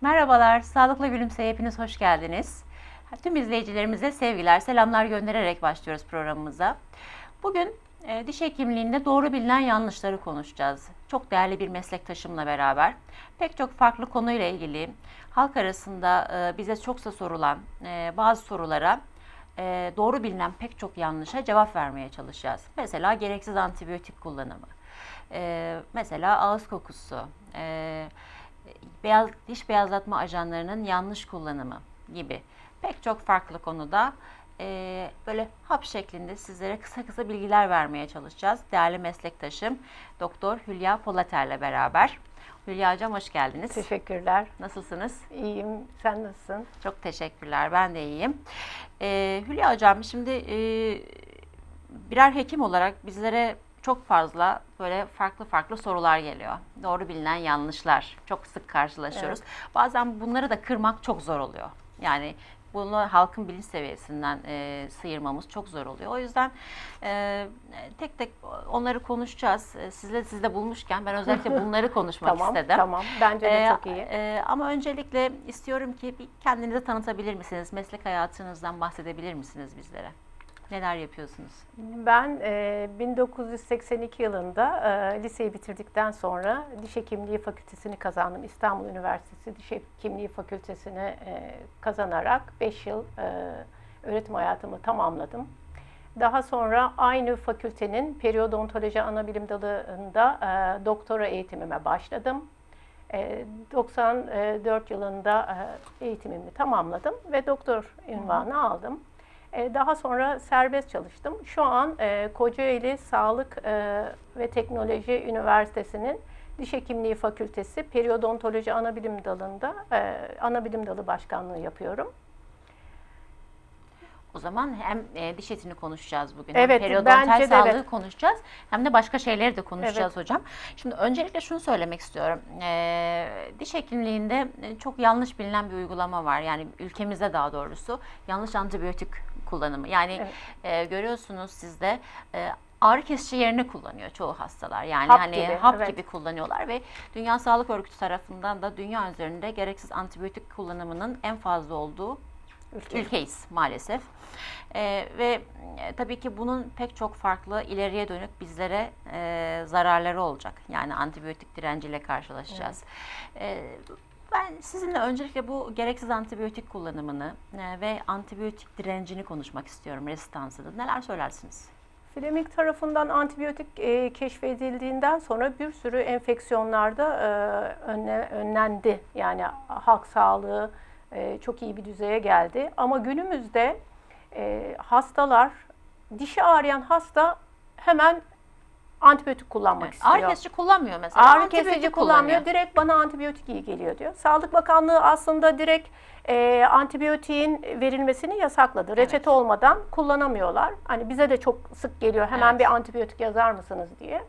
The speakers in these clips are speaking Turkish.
Merhabalar, Sağlıklı Gülümse hepiniz hoş geldiniz. Tüm izleyicilerimize sevgiler, selamlar göndererek başlıyoruz programımıza. Bugün e, diş hekimliğinde doğru bilinen yanlışları konuşacağız. Çok değerli bir meslektaşımla beraber pek çok farklı konuyla ilgili halk arasında e, bize çoksa sorulan e, bazı sorulara e, doğru bilinen pek çok yanlışa cevap vermeye çalışacağız. Mesela gereksiz antibiyotik kullanımı, e, mesela ağız kokusu, e, beyaz diş beyazlatma ajanlarının yanlış kullanımı gibi pek çok farklı konuda e, böyle hap şeklinde sizlere kısa kısa bilgiler vermeye çalışacağız. Değerli meslektaşım Doktor Hülya Polater'le beraber. Hülya Hocam hoş geldiniz. Teşekkürler. Nasılsınız? İyiyim. Sen nasılsın? Çok teşekkürler. Ben de iyiyim. Ee, Hülya Hocam şimdi e, birer hekim olarak bizlere çok fazla böyle farklı farklı sorular geliyor. Doğru bilinen yanlışlar. Çok sık karşılaşıyoruz. Bazen bunları da kırmak çok zor oluyor. Yani bunu halkın bilinç seviyesinden e, sıyırmamız çok zor oluyor. O yüzden e, tek tek onları konuşacağız. E, Sizle sizle bulmuşken ben özellikle bunları konuşmak tamam, istedim. tamam. Bence de Ee, çok iyi. e, ama öncelikle istiyorum ki kendinizi tanıtabilir misiniz? Meslek hayatınızdan bahsedebilir misiniz bizlere? Neler yapıyorsunuz? Ben e, 1982 yılında e, liseyi bitirdikten sonra diş hekimliği fakültesini kazandım. İstanbul Üniversitesi Diş Hekimliği Fakültesini e, kazanarak 5 yıl e, öğretim hayatımı tamamladım. Daha sonra aynı fakültenin periyodontoloji anabilim dalında e, doktora eğitimime başladım. E, 94 yılında e, eğitimimi tamamladım ve doktor ünvanı aldım. E, Daha sonra serbest çalıştım. Şu an e, Kocaeli Sağlık e, ve Teknoloji Üniversitesi'nin Diş Hekimliği Fakültesi Periyodontoloji Anabilim Dalı'nda Anabilim Dalı Başkanlığı yapıyorum. O zaman hem e, diş etini konuşacağız bugün. Evet, hem periodontal sağlığı evet. konuşacağız. Hem de başka şeyleri de konuşacağız hocam. Şimdi öncelikle şunu söylemek istiyorum. E, diş hekimliğinde çok yanlış bilinen bir uygulama var. Yani ülkemizde daha doğrusu yanlış antibiyotik kullanımı. Yani Evet. e, görüyorsunuz siz de e, ağrı kesici yerine kullanıyor çoğu hastalar. Yani Hap hani gibi, hap evet. gibi kullanıyorlar ve Dünya Sağlık Örgütü tarafından da dünya üzerinde gereksiz antibiyotik kullanımının en fazla olduğu Ülke. ülkeyiz maalesef. Ee, ve e, tabii ki bunun pek çok farklı ileriye dönük bizlere e, zararları olacak. Yani antibiyotik direnciyle karşılaşacağız. Ee, ben sizinle öncelikle bu gereksiz antibiyotik kullanımını e, ve antibiyotik direncini konuşmak istiyorum resistansını. Neler söylersiniz? Fleming tarafından antibiyotik e, keşfedildiğinden sonra bir sürü enfeksiyonlarda e, önle- önlendi. Yani halk sağlığı e, çok iyi bir düzeye geldi. Ama günümüzde e, hastalar, dişi ağrıyan hasta hemen antibiyotik kullanmak Evet, istiyor. Ağrı kesici kullanmıyor mesela. Ağrı kesici kullanmıyor. Direkt bana antibiyotik iyi geliyor diyor. Sağlık Bakanlığı aslında direkt e, antibiyotiğin verilmesini yasakladı. Reçete olmadan kullanamıyorlar. Hani bize de çok sık geliyor. Hemen Evet. bir antibiyotik yazar mısınız diye.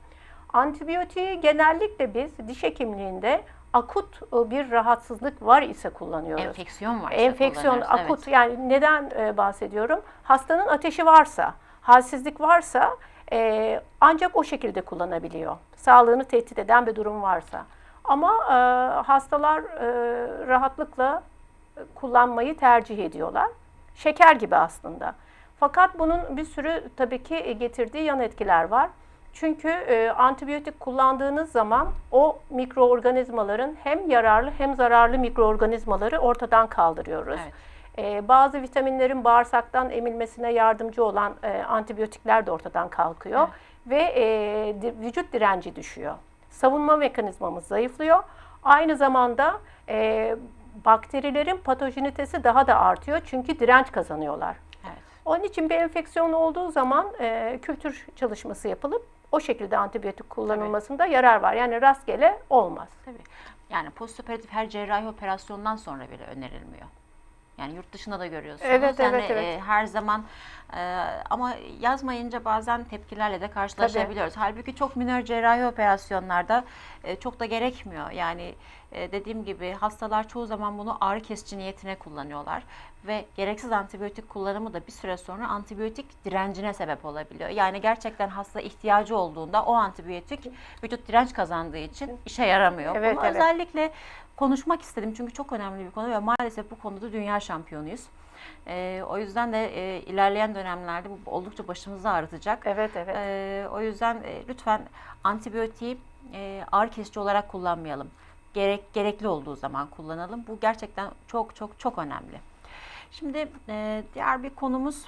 Antibiyotiği genellikle biz diş hekimliğinde akut e, bir rahatsızlık var ise kullanıyoruz. Enfeksiyon var. Enfeksiyon akut yani neden e, bahsediyorum? Hastanın ateşi varsa, halsizlik varsa e, ancak o şekilde kullanabiliyor. Sağlığını tehdit eden bir durum varsa. Ama e, hastalar e, rahatlıkla e, kullanmayı tercih ediyorlar. Şeker gibi aslında. Fakat bunun bir sürü tabii ki getirdiği yan etkiler var. Çünkü e, antibiyotik kullandığınız zaman o mikroorganizmaların hem yararlı hem zararlı mikroorganizmaları ortadan kaldırıyoruz. Evet. E, bazı vitaminlerin bağırsaktan emilmesine yardımcı olan e, antibiyotikler de ortadan kalkıyor ve e, di- vücut direnci düşüyor. Savunma mekanizmamız zayıflıyor. Aynı zamanda e, bakterilerin patojenitesi daha da artıyor çünkü direnç kazanıyorlar. Evet. Onun için bir enfeksiyon olduğu zaman e, kültür çalışması yapılıp o şekilde antibiyotik kullanılmasında yarar var. Yani rastgele olmaz. Tabii. Yani postoperatif her cerrahi operasyondan sonra bile önerilmiyor. Yani yurt dışında da görüyorsunuz. Evet, yani evet, evet. e, her zaman Ee, ama yazmayınca bazen tepkilerle de karşılaşabiliyoruz. Halbuki çok minör cerrahi operasyonlarda e, çok da gerekmiyor. Yani e, dediğim gibi hastalar çoğu zaman bunu ağrı kesici niyetine kullanıyorlar ve gereksiz antibiyotik kullanımı da bir süre sonra antibiyotik direncine sebep olabiliyor. Yani gerçekten hasta ihtiyacı olduğunda o antibiyotik vücut direnç kazandığı için işe yaramıyor. Evet, bunu evet. özellikle konuşmak istedim çünkü çok önemli bir konu ve maalesef bu konuda dünya şampiyonuyuz. Ee, o yüzden de e, ilerleyen dönemlerde bu oldukça başımızı ağrıtacak. Evet evet. Ee, o yüzden e, lütfen antibiyotiği e, ağrı kesici olarak kullanmayalım. Gerek gerekli olduğu zaman kullanalım. Bu gerçekten çok çok çok önemli. Şimdi e, diğer bir konumuz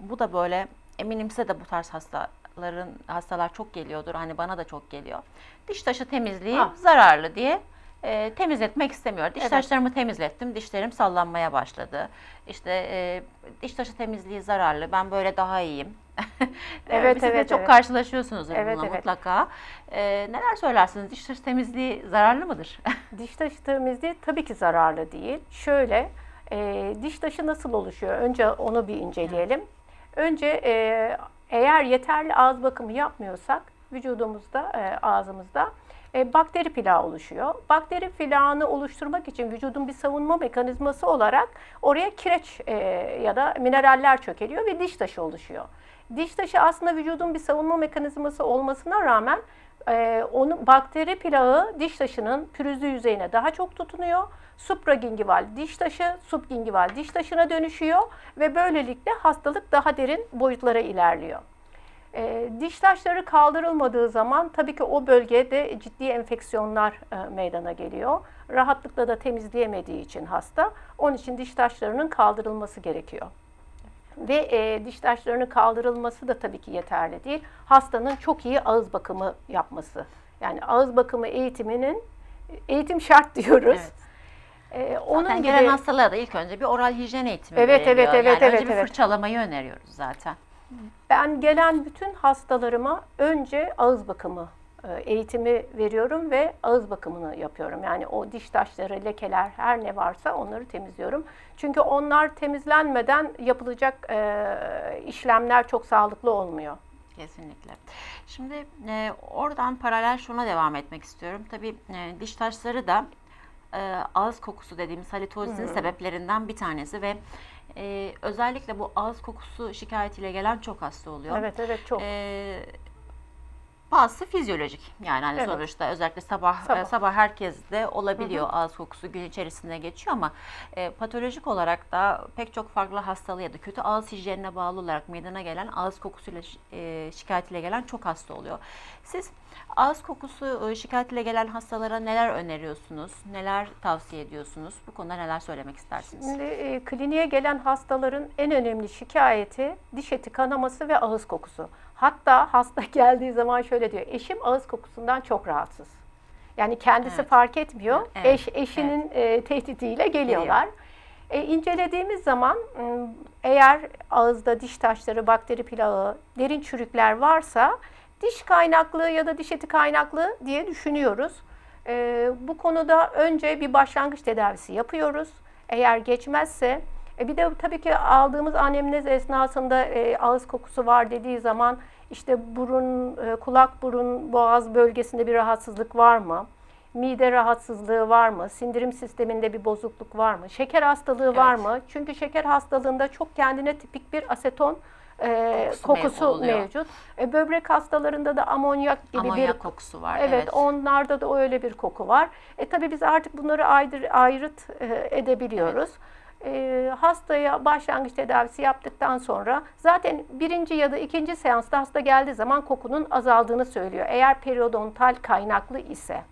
bu da böyle eminim size de bu tarz hastaların hastalar çok geliyordur. Hani bana da çok geliyor. Diş taşı temizliği Ah. zararlı diye e, temizletmek istemiyor. Diş Evet. taşlarımı temizlettim. Dişlerim sallanmaya başladı. İşte e, diş taşı temizliği zararlı. Ben böyle daha iyiyim. Evet, Siz de evet, çok evet. karşılaşıyorsunuz Evet, bununla evet. mutlaka. E, neler söylersiniz? Diş taşı temizliği zararlı mıdır? Diş taşı temizliği tabii ki zararlı değil. Şöyle, e, diş taşı nasıl oluşuyor? Önce onu bir inceleyelim. Önce e, eğer yeterli ağız bakımı yapmıyorsak vücudumuzda, e, ağzımızda e, bakteri plağı oluşuyor. Bakteri plağını oluşturmak için vücudun bir savunma mekanizması olarak oraya kireç e, ya da mineraller çökeliyor ve diş taşı oluşuyor. Diş taşı aslında vücudun bir savunma mekanizması olmasına rağmen ee, onun bakteri plağı diş taşının pürüzlü yüzeyine daha çok tutunuyor. Supragingival diş taşı, subgingival diş taşına dönüşüyor ve böylelikle hastalık daha derin boyutlara ilerliyor. Ee, diş taşları kaldırılmadığı zaman tabii ki o bölgede ciddi enfeksiyonlar e, meydana geliyor. Rahatlıkla da temizleyemediği için hasta, onun için diş taşlarının kaldırılması gerekiyor. Ve e, diş taşlarının kaldırılması da tabii ki yeterli değil. Hastanın çok iyi ağız bakımı yapması. Yani ağız bakımı eğitiminin eğitim şart diyoruz. Evet. E, onun Zaten gibi gelen hastalara da ilk önce bir oral hijyen eğitimi Evet, veriliyor. evet, evet, yani evet, önce bir evet. fırçalamayı öneriyoruz zaten. Ben gelen bütün hastalarıma önce ağız bakımı e, eğitimi veriyorum ve ağız bakımını yapıyorum. Yani o diş taşları, lekeler her ne varsa onları temizliyorum. Çünkü onlar temizlenmeden yapılacak e, işlemler çok sağlıklı olmuyor. Kesinlikle. Şimdi e, oradan paralel şuna devam etmek istiyorum. Tabii e, diş taşları da e, ağız kokusu dediğimiz halitozin sebeplerinden bir tanesi ve e, özellikle bu ağız kokusu şikayetiyle gelen çok hasta oluyor. Evet evet çok. E, bazısı fizyolojik yani hani Evet. sonuçta özellikle sabah Sabah. sabah, sabah herkeste olabiliyor ağız kokusu gün içerisinde geçiyor ama e, patolojik olarak da pek çok farklı hastalığı ya da kötü ağız hijyenine bağlı olarak meydana gelen ağız kokusuyla e, şikayetiyle gelen çok hasta oluyor. Siz ağız kokusu e, şikayetiyle gelen hastalara neler öneriyorsunuz? Neler tavsiye ediyorsunuz? Bu konuda neler söylemek istersiniz? Şimdi e, kliniğe gelen hastaların en önemli şikayeti diş eti kanaması ve ağız kokusu. Hatta hasta geldiği zaman şöyle diyor. Eşim ağız kokusundan çok rahatsız. Yani kendisi Evet. fark etmiyor. Evet, Eş eşinin e, tehdidiyle geliyorlar. E, incelediğimiz zaman eğer ağızda diş taşları, bakteri plağı, derin çürükler varsa diş kaynaklı ya da diş eti kaynaklı diye düşünüyoruz. E, bu konuda önce bir başlangıç tedavisi yapıyoruz. Eğer geçmezse e, bir de tabii ki aldığımız anemnez esnasında e, ağız kokusu var dediği zaman işte burun, e, kulak, burun, boğaz bölgesinde bir rahatsızlık var mı? Mide rahatsızlığı var mı? Sindirim sisteminde bir bozukluk var mı? Şeker hastalığı var Evet. mı? Çünkü şeker hastalığında çok kendine tipik bir aseton e, Kokusu kokusu mevcut. E, böbrek hastalarında da amonyak gibi Amonyak bir kokusu var. Evet, onlarda da öyle bir koku var. E tabii biz artık bunları ayrı, ayrıt e, edebiliyoruz. E, hastaya başlangıç tedavisi yaptıktan sonra zaten birinci ya da ikinci seansta hasta geldiği zaman kokunun azaldığını söylüyor. Eğer periodontal kaynaklı ise.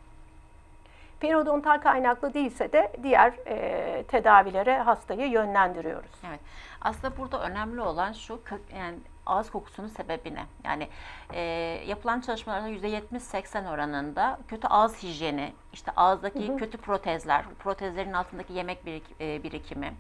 Periodontal kaynaklı değilse de diğer e, tedavilere hastayı yönlendiriyoruz. Evet. Aslında burada önemli olan şu yani ağız kokusunun sebebi ne? Yani e, yapılan çalışmalarda %70-80 oranında kötü ağız hijyeni, işte ağızdaki kötü protezler, protezlerin altındaki yemek birik- e, birikimi,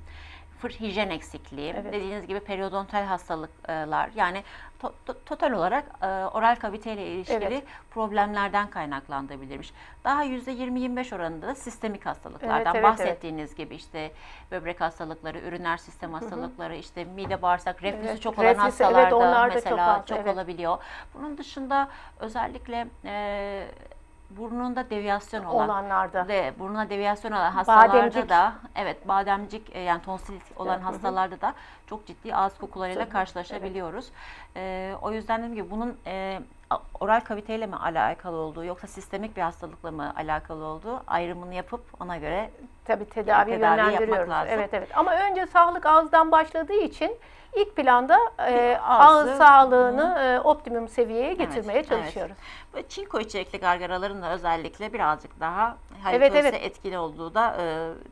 fır hijyen eksikliği, Evet. dediğiniz gibi periodontal hastalıklar yani to- to- total olarak e, oral kaviteyle ilişkili Evet. problemlerden kaynaklanabilirmiş. Daha %20-25 oranında da sistemik hastalıklardan Evet, evet, bahsettiğiniz gibi işte böbrek hastalıkları, üriner sistem hastalıkları, işte mide bağırsak reflüsü Evet, çok olan reflüsü, evet, hastalarda çok mesela az, çok, evet. olabiliyor. Bunun dışında özellikle e, burnunda deviyasyon olan Olanlarda. ve burnuna deviyasyon olan hastalarda Bademcik. da evet bademcik e, yani tonsil olan hastalarda da çok ciddi ağız kokularıyla Tabii, karşılaşabiliyoruz. E, o yüzden dedim ki bunun e, oral kaviteyle mi alakalı olduğu yoksa sistemik bir hastalıkla mı alakalı olduğu ayrımını yapıp ona göre Tabii tedavi, tedavi yapmak yönlendiriyoruz. Evet evet. Ama önce sağlık ağızdan başladığı için ilk planda e, ağız sağlığını e, optimum seviyeye getirmeye evet. çalışıyoruz. Ve çinko içerikli gargaraların da özellikle birazcık daha Evet, evet. etkili olduğu da e,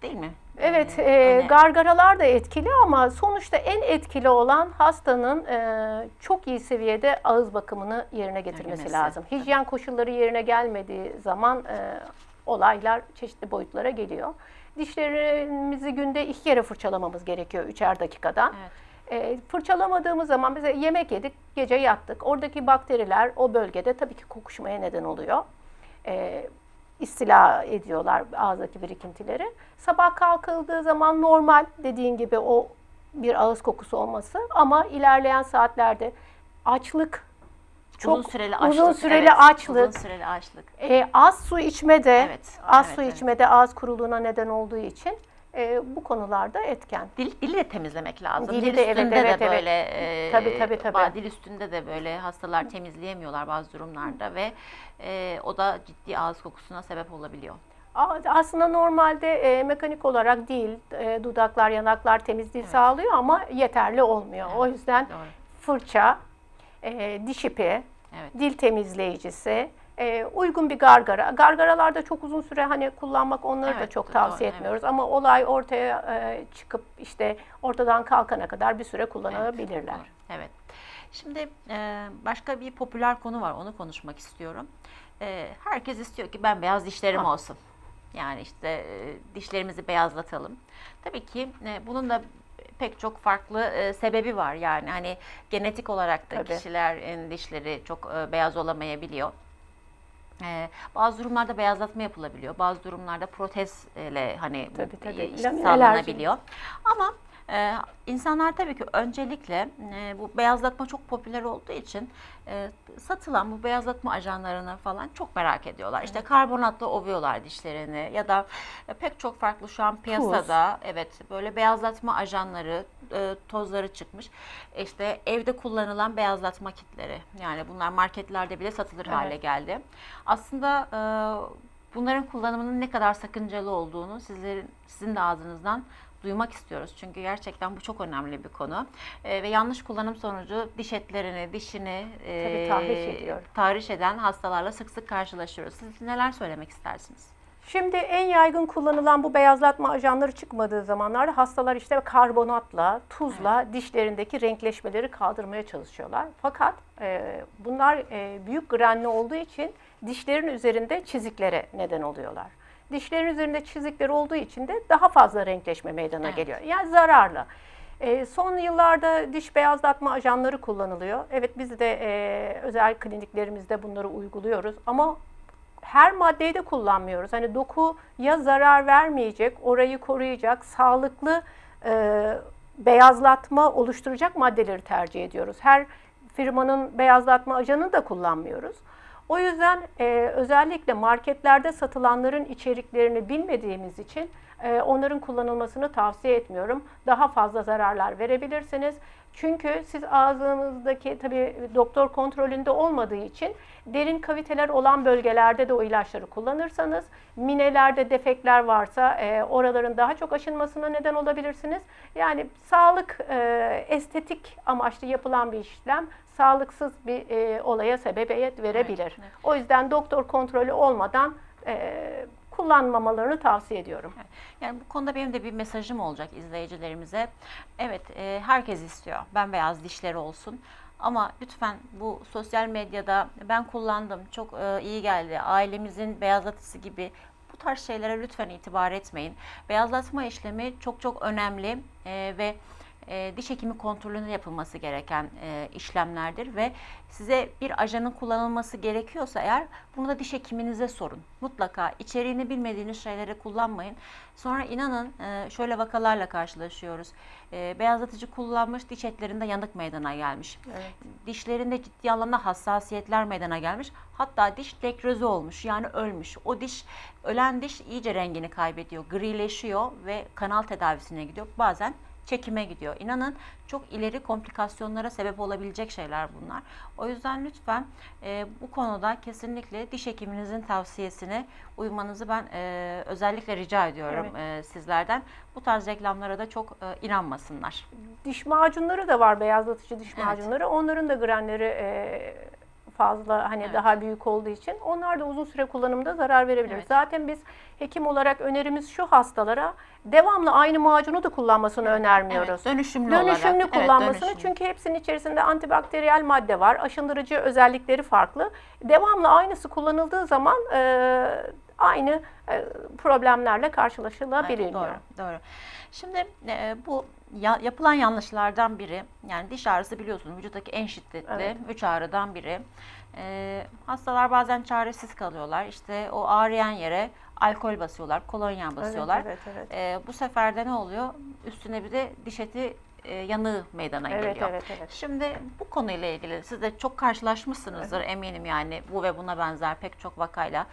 değil mi? Evet, E, e, gargaralar da etkili ama sonuçta en etkili olan hastanın e, çok iyi seviyede ağız bakımını yerine getirmesi Getirmesi, lazım. Hijyen koşulları yerine gelmediği zaman e, olaylar çeşitli boyutlara geliyor. Dişlerimizi günde iki kere fırçalamamız gerekiyor üçer dakikadan. Evet. E, fırçalamadığımız zaman mesela yemek yedik, gece yattık. Oradaki bakteriler o bölgede tabii ki kokuşmaya neden oluyor. E, istila ediyorlar ağızdaki birikintileri. Sabah kalkıldığı zaman normal dediğin gibi o bir ağız kokusu olması ama ilerleyen saatlerde açlık, çok uzun süreli açlık. uzun süreli evet, açlık, Uzun süreli açlık. e, az su içmede, Evet, az evet, su evet. içmede ağız kuruluğuna neden olduğu için e, bu konularda etken. Dil, dili de temizlemek lazım. Dili dil de, evet, üstünde evet, de evet. böyle e, Tabii, tabii, tabii. dil üstünde de böyle hastalar temizleyemiyorlar bazı durumlarda ve e, o da ciddi ağız kokusuna sebep olabiliyor. Aslında normalde e, mekanik olarak değil, e, dudaklar, yanaklar temizliği sağlıyor ama yeterli olmuyor. O yüzden Doğru. fırça, e, diş ipi, Evet. dil temizleyicisi, e, uygun bir gargara. Gargaralarda çok uzun süre hani kullanmak onları da Evet, çok doğru, tavsiye evet. etmiyoruz. Ama olay ortaya e, çıkıp işte ortadan kalkana kadar bir süre kullanabilirler. Doğru, Evet. Şimdi e, başka bir popüler konu var. Onu konuşmak istiyorum. E, herkes istiyor ki ben beyaz dişlerim Ha. olsun. Yani işte e, dişlerimizi beyazlatalım. Tabii ki e, bunun da pek çok farklı e, sebebi var. Yani hani genetik olarak da Tabii. kişilerin dişleri çok e, beyaz olamayabiliyor. E, bazı durumlarda beyazlatma yapılabiliyor. Bazı durumlarda protezle hani bu Tabii, tabii. e, sağlanabiliyor. Ama e, insanlar tabii ki öncelikle e, bu beyazlatma çok popüler olduğu için e, satılan bu beyazlatma ajanlarını falan çok merak ediyorlar. İşte karbonatla ovuyorlar dişlerini ya da e, pek çok farklı şu an piyasada evet böyle beyazlatma ajanları e, tozları çıkmış. İşte evde kullanılan beyazlatma kitleri yani bunlar marketlerde bile satılır Evet. hale geldi. Aslında e, bunların kullanımının ne kadar sakıncalı olduğunu sizlerin sizin de ağzınızdan duymak istiyoruz. Çünkü gerçekten bu çok önemli bir konu. E, ve yanlış kullanım sonucu diş etlerini, dişini e, Tabii tahriş ediyor. tahriş eden hastalarla sık sık karşılaşıyoruz. Siz neler söylemek istersiniz? Şimdi en yaygın kullanılan bu beyazlatma ajanları çıkmadığı zamanlarda hastalar işte karbonatla, tuzla dişlerindeki renkleşmeleri kaldırmaya çalışıyorlar. Fakat e, bunlar e, büyük granli olduğu için dişlerin üzerinde çiziklere neden oluyorlar. Dişlerin üzerinde çizikler olduğu için de daha fazla renkleşme meydana Evet. geliyor. Yani zararlı. E, son yıllarda diş beyazlatma ajanları kullanılıyor. Evet biz de e, özel kliniklerimizde bunları uyguluyoruz ama her maddeyi de kullanmıyoruz. Hani dokuya zarar vermeyecek, orayı koruyacak, sağlıklı e, beyazlatma oluşturacak maddeleri tercih ediyoruz. Her firmanın beyazlatma ajanını da kullanmıyoruz. O yüzden e, özellikle marketlerde satılanların içeriklerini bilmediğimiz için e, onların kullanılmasını tavsiye etmiyorum. Daha fazla zararlar verebilirsiniz. Çünkü siz ağzınızdaki tabii doktor kontrolünde olmadığı için derin kaviteler olan bölgelerde de o ilaçları kullanırsanız minelerde defekler varsa e, oraların daha çok aşınmasına neden olabilirsiniz. Yani sağlık e, estetik amaçlı yapılan bir işlem sağlıksız bir e, olaya sebebiyet verebilir. evet. O yüzden doktor kontrolü olmadan e, kullanmamalarını tavsiye ediyorum. Yani bu konuda benim de bir mesajım olacak izleyicilerimize. Evet, e, herkes istiyor. Ben beyaz dişleri olsun. Ama lütfen bu sosyal medyada ben kullandım, çok e, iyi geldi, ailemizin beyazlatıcısı gibi bu tarz şeylere lütfen itibar etmeyin. Beyazlatma işlemi çok çok önemli e, ve e, diş hekimi kontrolünde yapılması gereken e, işlemlerdir ve size bir ajanın kullanılması gerekiyorsa eğer bunu da diş hekiminize sorun. Mutlaka içeriğini bilmediğiniz şeyleri kullanmayın. Sonra inanın e, şöyle vakalarla karşılaşıyoruz. E, beyazlatıcı kullanmış diş etlerinde yanık meydana gelmiş. Evet. Dişlerinde ciddi anlamda hassasiyetler meydana gelmiş. Hatta diş nekrozu olmuş yani ölmüş. O diş ölen diş iyice rengini kaybediyor, grileşiyor ve kanal tedavisine gidiyor. Bazen çekime gidiyor. İnanın çok ileri komplikasyonlara sebep olabilecek şeyler bunlar. O yüzden lütfen e, bu konuda kesinlikle diş hekiminizin tavsiyesine uymanızı ben e, özellikle rica ediyorum e, sizlerden. Bu tarz reklamlara da çok e, inanmasınlar. Diş macunları da var beyazlatıcı diş Evet. macunları. Onların da granleri e, fazla hani Evet. daha büyük olduğu için onlar da uzun süre kullanımda zarar verebilir. Evet. Zaten biz hekim olarak önerimiz şu hastalara devamlı aynı macunu da kullanmasını önermiyoruz. Evet, dönüşümlü, olarak. Dönüşümlü Evet, kullanmasını dönüşümlü. çünkü hepsinin içerisinde antibakteriyel madde var. Aşındırıcı özellikleri farklı. Devamlı aynısı kullanıldığı zaman e, aynı e, problemlerle karşılaşılabiliyor. Evet, doğru, doğru. Şimdi e, bu ya- yapılan yanlışlardan biri, yani diş ağrısı biliyorsunuz vücuttaki en şiddetli Evet. üç ağrıdan biri. E, hastalar bazen çaresiz kalıyorlar. İşte o ağrıyan yere alkol basıyorlar, kolonya basıyorlar. Evet, evet, evet. E, bu sefer de ne oluyor? Üstüne bir de diş eti e, yanığı meydana Evet, geliyor. evet, evet. Şimdi bu konuyla ilgili siz de çok karşılaşmışsınızdır eminim yani bu ve buna benzer pek çok vakayla.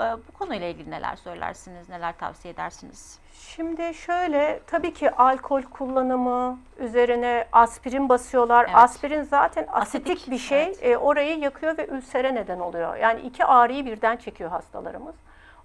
E, bu konuyla ilgili neler söylersiniz, neler tavsiye edersiniz? Şimdi şöyle tabii ki alkol kullanımı üzerine aspirin basıyorlar. Evet. Aspirin zaten asitik, Asitik, bir şey. evet. E, orayı yakıyor ve ülsere neden oluyor. Yani iki ağrıyı birden çekiyor hastalarımız.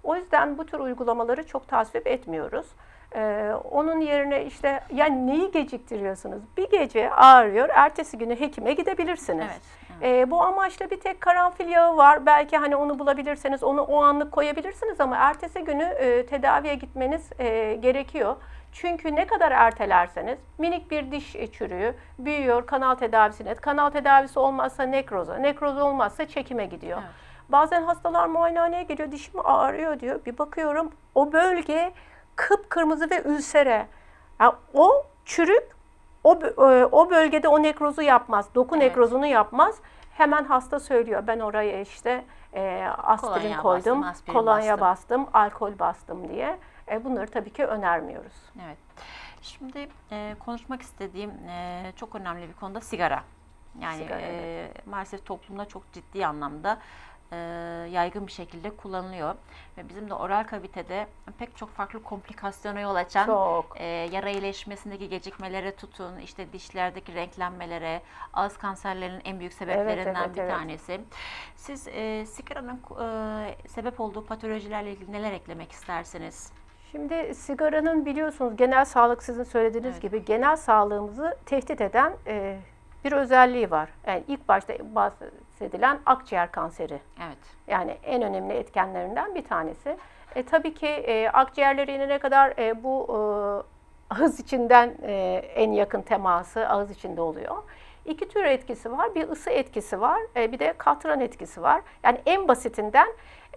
O yüzden bu tür uygulamaları çok tasvip etmiyoruz. E, onun yerine işte yani neyi geciktiriyorsunuz? Bir gece ağrıyor, ertesi günü hekime gidebilirsiniz. Evet, E, bu amaçla bir tek karanfil yağı var. Belki hani onu bulabilirseniz onu o anlık koyabilirsiniz ama ertesi günü e, tedaviye gitmeniz e, gerekiyor. Çünkü ne kadar ertelerseniz minik bir diş çürüğü büyüyor kanal tedavisine. Kanal tedavisi olmazsa nekroza, nekroz olmazsa çekime gidiyor. Evet. Bazen hastalar muayenehaneye geliyor dişim ağrıyor diyor. Bir bakıyorum o bölge kıpkırmızı ve ülsere. Yani o çürük o, e, o bölgede o nekrozu yapmaz. Doku Evet. nekrozunu yapmaz. Hemen hasta söylüyor. Ben oraya işte e, aspirin Kolonya koydum, bastım, aspirin kolonya bastım." bastım, alkol bastım diye. E, bunları tabii ki önermiyoruz. Evet. Şimdi e, konuşmak istediğim e, çok önemli bir konuda sigara. Yani Sigara, e, maalesef toplumda çok ciddi anlamda e, yaygın bir şekilde kullanılıyor. Ve bizim de oral kavitede pek çok farklı komplikasyona yol açan Çok. e, yara iyileşmesindeki gecikmelere tutun, işte dişlerdeki renklenmelere, ağız kanserlerinin en büyük sebeplerinden evet, bir evet. tanesi. Siz e, sigaranın e, sebep olduğu patolojilerle ilgili neler eklemek istersiniz? Şimdi sigaranın biliyorsunuz genel sağlık sizin söylediğiniz Evet. gibi genel sağlığımızı tehdit eden e, bir özelliği var. Yani ilk başta bahsedilen akciğer kanseri. Evet. Yani en önemli etkenlerinden bir tanesi. E, tabii ki e, akciğerlere inene kadar e, bu e, ağız içinden e, en yakın teması ağız içinde oluyor. İki tür etkisi var. Bir ısı etkisi var, e, bir de katran etkisi var. Yani en basitinden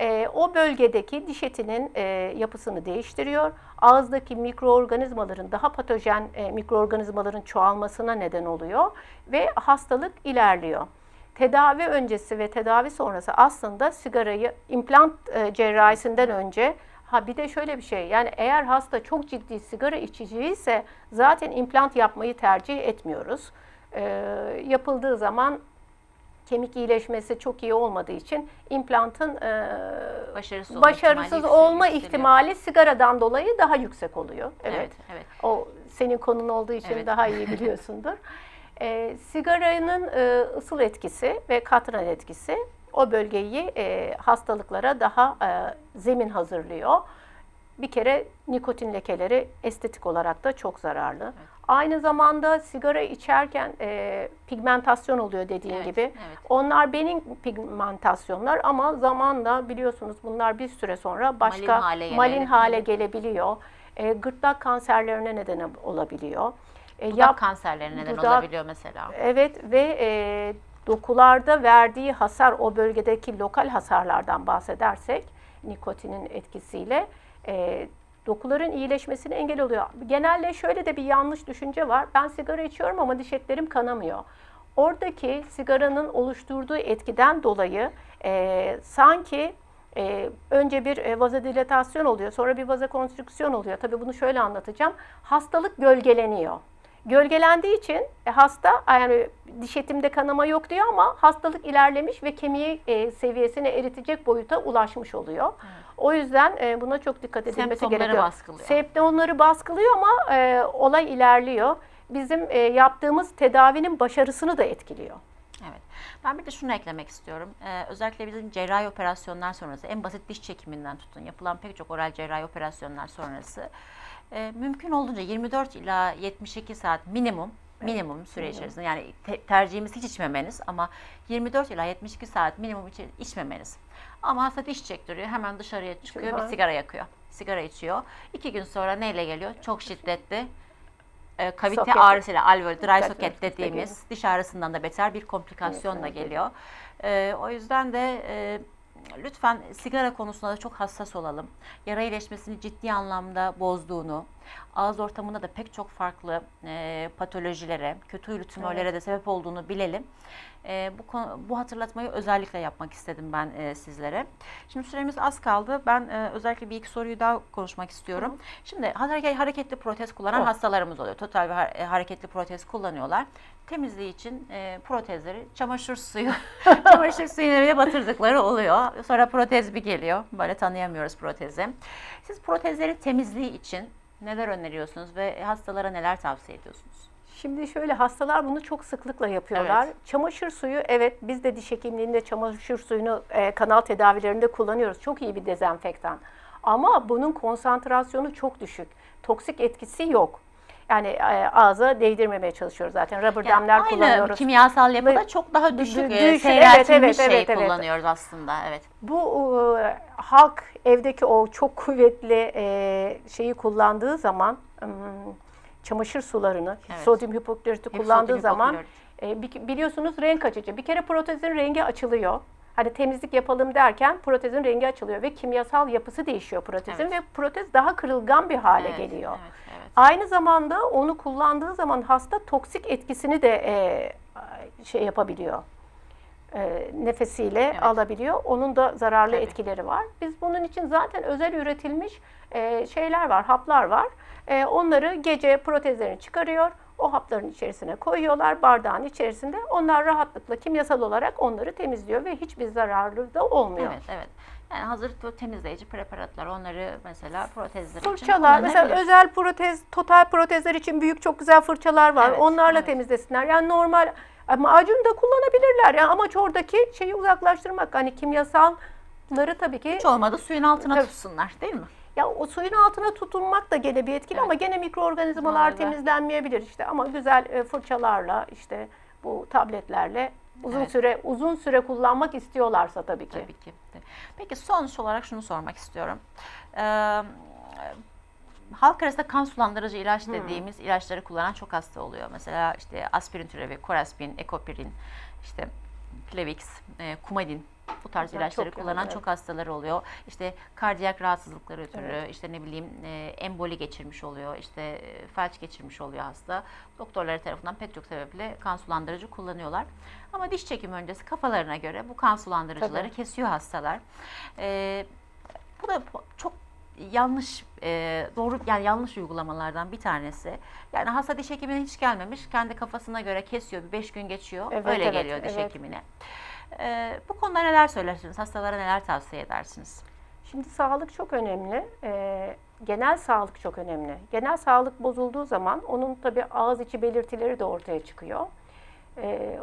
e, o bölgedeki diş etinin e, yapısını değiştiriyor. Ağızdaki mikroorganizmaların, daha patojen e, mikroorganizmaların çoğalmasına neden oluyor ve hastalık ilerliyor tedavi öncesi ve tedavi sonrası aslında sigarayı implant e, cerrahisinden önce ha bir de şöyle bir şey yani eğer hasta çok ciddi sigara içiciyse zaten implant yapmayı tercih etmiyoruz. E, yapıldığı zaman kemik iyileşmesi çok iyi olmadığı için implantın e, Başarısız olma başarısız ihtimali olma ihtimali sigaradan dolayı daha yüksek oluyor. Evet, evet. evet. O senin konun olduğu için Evet. daha iyi biliyorsundur. e, sigaranın e, ısıl etkisi ve katran etkisi o bölgeyi e, hastalıklara daha e, zemin hazırlıyor. Bir kere nikotin lekeleri estetik olarak da çok zararlı. Aynı zamanda sigara içerken e, pigmentasyon oluyor dediğin Evet, gibi. evet. Onlar benim pigmentasyonlar ama zamanla biliyorsunuz bunlar bir süre sonra başka hale malin hale gelebiliyor. E, gırtlak kanserlerine neden olabiliyor. E, Dudak yap- kanserleri neden dudak- olabiliyor mesela. Evet ve e, dokularda verdiği hasar o bölgedeki lokal hasarlardan bahsedersek nikotinin etkisiyle e, dokuların iyileşmesine engel oluyor. Genelde şöyle de bir yanlış düşünce var. Ben sigara içiyorum ama diş etlerim kanamıyor. Oradaki sigaranın oluşturduğu etkiden dolayı e, sanki e, önce bir e, vazodilatasyon oluyor, sonra bir vazokonstrüksiyon oluyor. Tabii bunu şöyle anlatacağım. Hastalık gölgeleniyor. Gölgelendiği için e, hasta yani diş etimde kanama yok diyor ama hastalık ilerlemiş ve kemiği e, seviyesine eritecek boyuta ulaşmış oluyor. O yüzden e, buna çok dikkat edilmesi Semptomları gerekiyor. baskılıyor. Semptomları baskılıyor ama e, olay ilerliyor. Bizim e, yaptığımız tedavinin başarısını da etkiliyor. Evet. Ben bir de şunu eklemek istiyorum. Ee, özellikle bizim cerrahi operasyonlar sonrası, en basit diş çekiminden tutun, yapılan pek çok oral cerrahi operasyonlar sonrası e, mümkün olduğunca 24 ila 72 saat minimum minimum süre içerisinde yani te- tercihimiz hiç içmemeniz ama 24 ila 72 saat minimum içi- içmemeniz. Ama hasta diş çektiriyor hemen dışarıya çıkıyor bir sigara yakıyor. Sigara içiyor. İki gün sonra neyle geliyor? Çok şiddetli e, kavite Soket. ağrısıyla alveol, dry socket dediğimiz. diş ağrısından da beter bir komplikasyonla Evet, geliyor. E, o yüzden de e, lütfen sigara konusunda da çok hassas olalım. Yara iyileşmesini ciddi anlamda bozduğunu, ağız ortamında da pek çok farklı e, patolojilere, kötü huylu tümörlere de sebep olduğunu bilelim. E, bu konu- bu hatırlatmayı özellikle yapmak istedim ben e, sizlere. Şimdi süremiz az kaldı. Ben e, özellikle bir iki soruyu daha konuşmak istiyorum. Şimdi hareket- hareketli protez kullanan Oh. hastalarımız oluyor. Total bir har- e, hareketli protez kullanıyorlar. Temizliği için e, protezleri çamaşır suyu, çamaşır suyuna bile batırdıkları oluyor. Sonra protez bir geliyor. Böyle tanıyamıyoruz protezi. Siz protezleri temizliği için neler öneriyorsunuz ve hastalara neler tavsiye ediyorsunuz? Şimdi şöyle hastalar bunu çok sıklıkla yapıyorlar. Evet. Çamaşır suyu evet biz de diş hekimliğinde çamaşır suyunu e, kanal tedavilerinde kullanıyoruz. Çok iyi bir dezenfektan. Ama bunun konsantrasyonu çok düşük. Toksik etkisi yok. Yani e, ağza değdirmemeye çalışıyoruz zaten. Rubber Yani damler aynı kullanıyoruz. kimyasal yapıda çok daha düşük, Dü- e, düşük, seyreltilmiş evet, evet, şey evet, evet. kullanıyoruz aslında. Evet. Bu e, halk evdeki o çok kuvvetli e, şeyi kullandığı zaman çamaşır sularını, Evet. sodyum hipoklorit'i kullandığı zaman e, bi- biliyorsunuz renk açıcı. Bir kere protezin rengi açılıyor. Hani temizlik yapalım derken protezin rengi açılıyor ve kimyasal yapısı değişiyor protezin Evet. ve protez daha kırılgan bir hale Evet, geliyor. Evet, evet. Aynı zamanda onu kullandığı zaman hasta toksik etkisini de e, şey yapabiliyor. E, nefesiyle Evet. alabiliyor. Onun da zararlı Tabii. etkileri var. Biz bunun için zaten özel üretilmiş e, şeyler var, haplar var. E, onları gece protezlerini çıkarıyor. O hapların içerisine koyuyorlar bardağın içerisinde. Onlar rahatlıkla kimyasal olarak onları temizliyor ve hiçbir zararlı da olmuyor. Evet, evet. Yani hazır temizleyici preparatlar onları mesela protezler için Fırçalar mesela özel protez, total protezler için büyük çok güzel fırçalar var. Evet, Onlarla evet. temizlesinler. Yani normal macun da kullanabilirler. Yani amaç oradaki şeyi uzaklaştırmak. Hani kimyasalları tabii ki Hiç olmadı suyun altına Tabii. tutsunlar değil mi? Ya o suyun altına tutunmak da gene bir etkili Evet. ama gene mikroorganizmalar Maalesef. temizlenmeyebilir işte ama güzel e, fırçalarla işte bu tabletlerle uzun Evet. süre uzun süre kullanmak istiyorlarsa tabii ki. Tabii ki. Peki sonuç olarak şunu sormak istiyorum. Ee, halk arasında kan sulandırıcı ilaç dediğimiz ilaçları kullanan çok hasta oluyor. Mesela işte aspirin türevi, koraspin, ekopirin, işte Plavix, e, kumadin bu tarz Bunlar ilaçları çok kullanan evet. çok hastaları oluyor. İşte kardiyak rahatsızlıkları ötürü, işte ne bileyim e, emboli geçirmiş oluyor, işte e, felç geçirmiş oluyor hasta. Doktorları tarafından pek çok sebeple kan sulandırıcı kullanıyorlar. Ama diş çekimi öncesi kafalarına göre bu kan sulandırıcıları Tabii. kesiyor hastalar. E, bu da çok yanlış, e, doğru yani yanlış uygulamalardan bir tanesi. Yani hasta diş hekimine hiç gelmemiş, kendi kafasına göre kesiyor, bir beş gün geçiyor, Evet, öyle evet, geliyor diş evet. hekimine. E, bu konuda neler söylersiniz? Hastalara neler tavsiye edersiniz? Şimdi sağlık çok önemli. Ee, genel sağlık çok önemli. Genel sağlık bozulduğu zaman onun tabii ağız içi belirtileri de ortaya çıkıyor. Ee,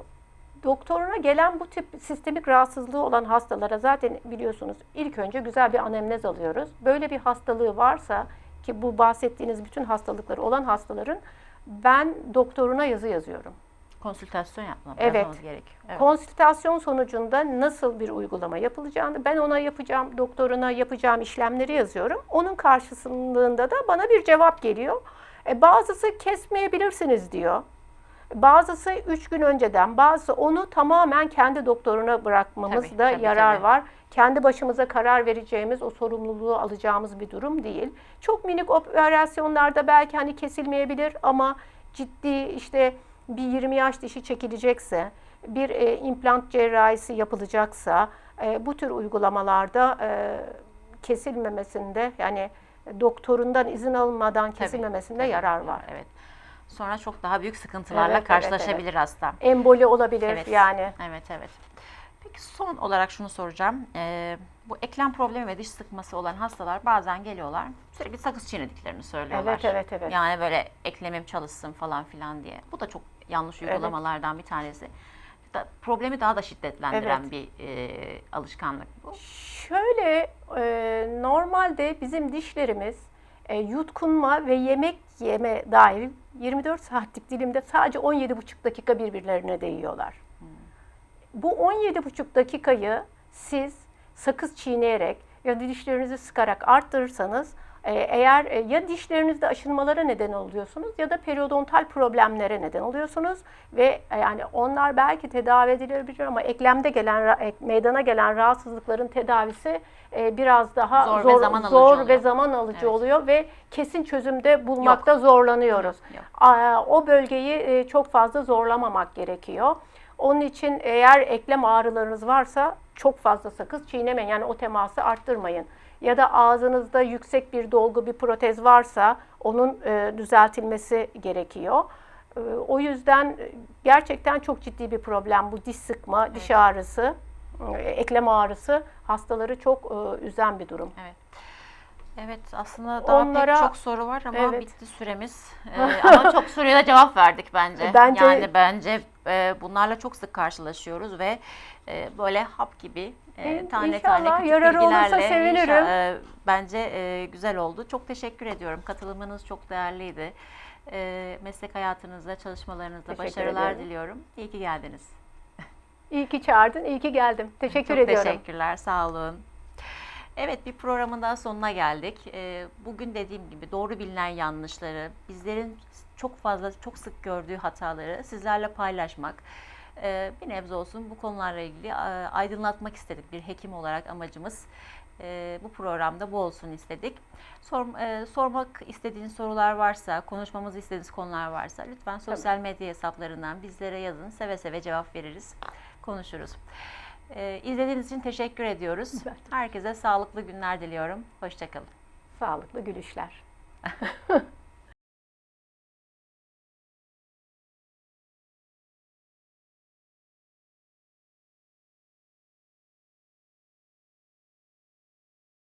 doktoruna gelen bu tip sistemik rahatsızlığı olan hastalara zaten biliyorsunuz ilk önce güzel bir anemnez alıyoruz. Böyle bir hastalığı varsa ki bu bahsettiğiniz bütün hastalıkları olan hastaların ben doktoruna yazı yazıyorum. Konsültasyon yapma, Evet. yapmamız gerekiyor. Evet. Konsültasyon sonucunda nasıl bir uygulama yapılacağını ben ona yapacağım, doktoruna yapacağım işlemleri yazıyorum. Onun karşısında da bana bir cevap geliyor. E, bazısı kesmeyebilirsiniz diyor. Bazısı 3 gün önceden, bazısı onu tamamen kendi doktoruna bırakmamız Tabii, da tabii, yarar tabii. var. Kendi başımıza karar vereceğimiz, o sorumluluğu alacağımız bir durum değil. Çok minik operasyonlarda belki hani kesilmeyebilir ama ciddi işte bir 20 yaş dişi çekilecekse, bir e, implant cerrahisi yapılacaksa e, bu tür uygulamalarda e, kesilmemesinde yani doktorundan izin alınmadan kesilmemesinde Tabii, yarar var. Evet. Sonra çok daha büyük sıkıntılarla Evet, evet, karşılaşabilir hasta. Emboli olabilir Evet. yani. Evet evet. Peki son olarak şunu soracağım. Ee, bu eklem problemi ve diş sıkması olan hastalar bazen geliyorlar. Sürekli sakız çiğnediklerini söylüyorlar. Evet, evet, evet. Yani böyle eklemim çalışsın falan filan diye. Bu da çok yanlış uygulamalardan bir tanesi. Da- problemi daha da şiddetlendiren Evet. bir e, alışkanlık bu. Şöyle e, normalde bizim dişlerimiz e, yutkunma ve yemek yeme dair 24 saatlik dilimde sadece 17,5 dakika birbirlerine değiyorlar. Bu 17,5 dakikayı siz sakız çiğneyerek ya da dişlerinizi sıkarak arttırırsanız eğer e, ya dişlerinizde aşınmalara neden oluyorsunuz ya da periodontal problemlere neden oluyorsunuz ve e, yani onlar belki tedavi edilebilir ama eklemde gelen meydana gelen rahatsızlıkların tedavisi e, biraz daha Zor zor ve zaman alıcı zor oluyor. ve zaman alıcı Evet. oluyor ve kesin çözümde bulmakta zorlanıyoruz. Yok. O bölgeyi çok fazla zorlamamak gerekiyor. Onun için eğer eklem ağrılarınız varsa çok fazla sakız çiğnemeyin. Yani o teması arttırmayın. Ya da ağzınızda yüksek bir dolgu bir protez varsa onun e, düzeltilmesi gerekiyor. E, O yüzden e, gerçekten çok ciddi bir problem bu diş sıkma, diş ağrısı, e, eklem ağrısı hastaları çok e, üzen bir durum. Evet. Evet aslında daha Onlara- pek çok soru var ama Evet. bitti süremiz. Ee, ama çok soruya da cevap verdik bence. Bence- Yani bence e, bunlarla çok sık karşılaşıyoruz ve e, böyle hap gibi e, tane tane küçük yararı olursa bilgilerle sevinirim. inşa- e, bence e, güzel oldu. Çok teşekkür ediyorum. Katılımınız çok değerliydi. E, meslek hayatınızda, çalışmalarınızda Teşekkür başarılar ederim. diliyorum. İyi ki geldiniz. İyi ki çağırdın, iyi ki geldim. Teşekkür Çok ediyorum. teşekkürler, sağ olun. Evet, bir programın daha sonuna geldik. Ee, Bugün dediğim gibi doğru bilinen yanlışları, bizlerin çok fazla, çok sık gördüğü hataları sizlerle paylaşmak, e, bir nebze olsun bu konularla ilgili aydınlatmak istedik bir hekim olarak amacımız. E, Bu programda bu olsun istedik. Sor- e, sormak istediğiniz sorular varsa, konuşmamızı istediğiniz konular varsa lütfen sosyal medya hesaplarından bizlere yazın. Seve seve cevap veririz, konuşuruz. Ee, izlediğiniz için teşekkür ediyoruz. Ben- Herkese sağlıklı günler diliyorum. Hoşçakalın. Sağlıklı gülüşler.